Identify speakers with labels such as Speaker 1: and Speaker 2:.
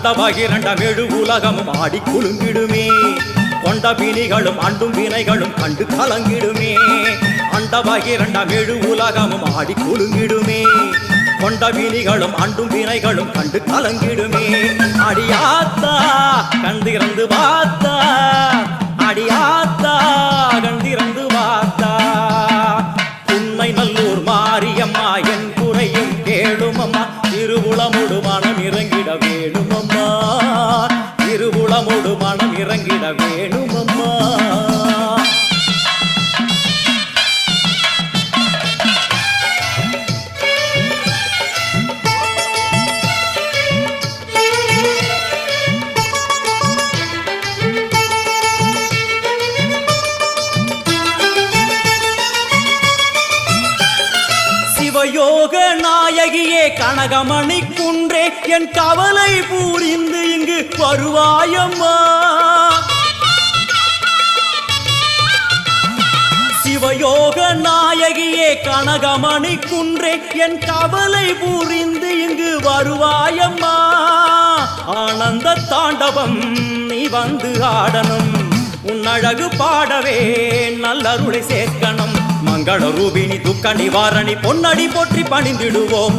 Speaker 1: அண்டபகிரண்டம் எழு உலகமும் ஆடி குலுங்கிடுமே. கொண்ட பிணிகளும் அண்டும் வினைகளும் கண்டு கலங்கிடுமே. அண்டபகிரண்டம் எழு உலகமும் ஆடி குலுங்கிடுமே. கொண்ட வினிகளும் அண்டும் வினைகளும் கண்டு கலங்கிடுமே. அடியாத்தா கண்டிறந்து பார்த்தா திருவுளமுடு மனம் இறங்கிட வேணும் அம்மா திருவுளமுடு மனம் இறங்கிட வேணும் அம்மா சிவயோக நாயகியே கனகமணி குன்றே என் கவலை பூரிந்து இங்கு வருவாயம்மா. சிவயோக நாயகியே கனகமணி குன்றே என் கவலை பூரிந்து இங்கு வருவாயம்மா. ஆனந்த தாண்டவம் நீ வந்து ஆடணும். உன் அழகு பாடவே நல்லருளை சேர்க்கணும். மங்கள ரூபிணி துக்க நிவாரணி பொன்னடி போற்றி பணிந்திடுவோம்.